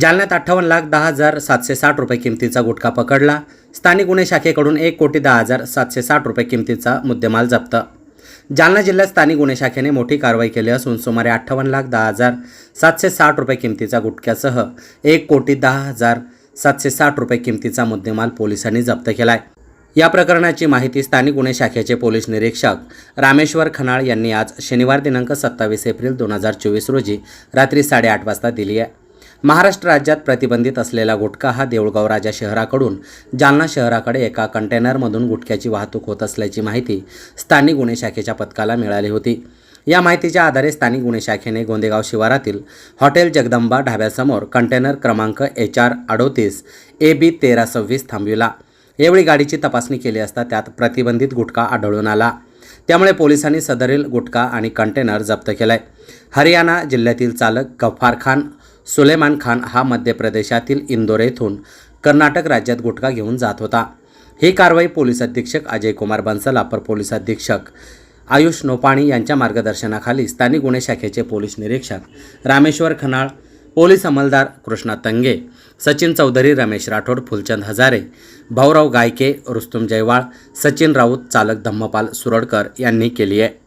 जालन्यात अठ्ठावन्न लाख दहा हजार सातशे साठ रुपये किमतीचा गुटखा पकडला. स्थानिक गुन्हे शाखेकडून एक कोटी दहा हजार सातशे साठ रुपये किमतीचा मुद्देमाल जप्त. जालना जिल्ह्यात स्थानिक गुन्हे शाखेने मोठी कारवाई केली असून सुमारे अठ्ठावन्न लाख दहा हजार सातशे साठ रुपये किमतीचा गुटख्यासह एक कोटी दहा हजार सातशे साठ रुपये किमतीचा मुद्देमाल पोलिसांनी जप्त केला आहे या प्रकरणाची माहिती स्थानिक गुन्हे शाखेचे पोलीस निरीक्षक रामेश्वर खनाळ यांनी आज शनिवार दिनांक सत्तावीस एप्रिल दोन हजार चोवीस रोजी रात्री साडेआठ वाजता दिली आहे. महाराष्ट्र राज्यात प्रतिबंधित असलेला गुटखा हा देऊळगाव राजा शहराकडून जालना शहराकडे एका कंटेनरमधून गुटख्याची वाहतूक होत असल्याची माहिती स्थानिक गुन्हे शाखेच्या पथकाला मिळाली होती. या माहितीच्या आधारे स्थानिक गुन्हे शाखेने गोंदेगाव शिवारातील हॉटेल जगदंबा ढाब्यासमोर कंटेनर क्रमांक एच आर अडोतीस ए बी तेरा सव्वीस थांबविला. यावेळी गाडीची तपासणी केली असता त्यात प्रतिबंधित गुटखा आढळून आला. त्यामुळे पोलिसांनी सदरील गुटखा आणि कंटेनर जप्त केलाय. हरियाणा जिल्ह्यातील चालक गफार खान सुलेमान खान हा मध्य प्रदेशातील इंदोर येथून कर्नाटक राज्यात गुटखा घेऊन जात होता. ही कारवाई पोलीस अधीक्षक अजय कुमार बन्सल अपर पोलीस अधीक्षक आयुष नोपाणी यांच्या मार्गदर्शनाखाली स्थानिक गुन्हे शाखेचे पोलीस निरीक्षक रामेश्वर खनाळ पोलीस अंमलदार कृष्णा तंगे सचिन चौधरी रमेश राठोड फुलचंद हजारे भाऊराव गायके रुस्तुम जयवाळ सचिन राऊत चालक धम्मपाल सुरडकर यांनी केली आहे.